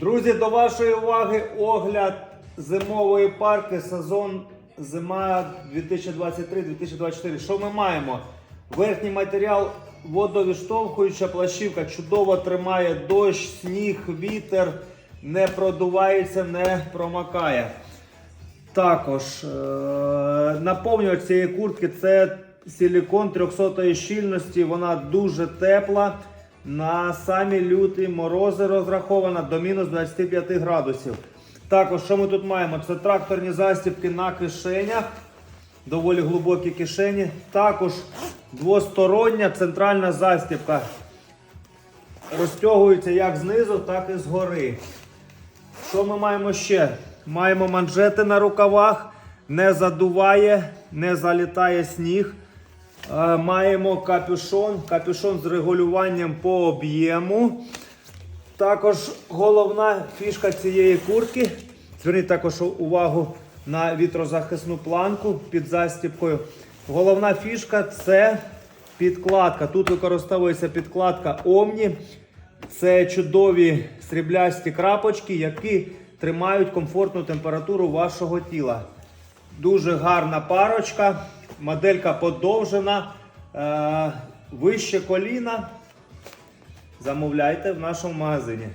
Друзі, до вашої уваги огляд зимової парки сезон зима 2023-2024. Що ми маємо? Верхній матеріал водовіштовхуюча плащівка чудово тримає дощ, сніг, вітер, не продувається, не промакає. Також е- наповнювач цієї куртки це силікон 300 щільності. Вона дуже тепла. На самі люті морози розрахована до мінус 25 градусів. Також, що ми тут маємо? Це тракторні застібки на кишенях, доволі глибокі кишені. Також двостороння центральна застібка. Розтягується як знизу, так і згори. Що ми маємо ще? Маємо манжети на рукавах, не задуває, не залітає сніг. Е, Маємо капюшон, капюшон з регулюванням по об'єму. Також головна фішка цієї куртки. Зверніть також увагу на вітрозахисну планку під застіпкою. Головна фішка це підкладка. Тут використовується підкладка Omni. Це чудові сріблясті крапочки, які тримають комфортну температуру вашого тіла. Дуже гарна парочка. Моделька подовжена, е, вище коліна. Замовляйте в нашому магазині.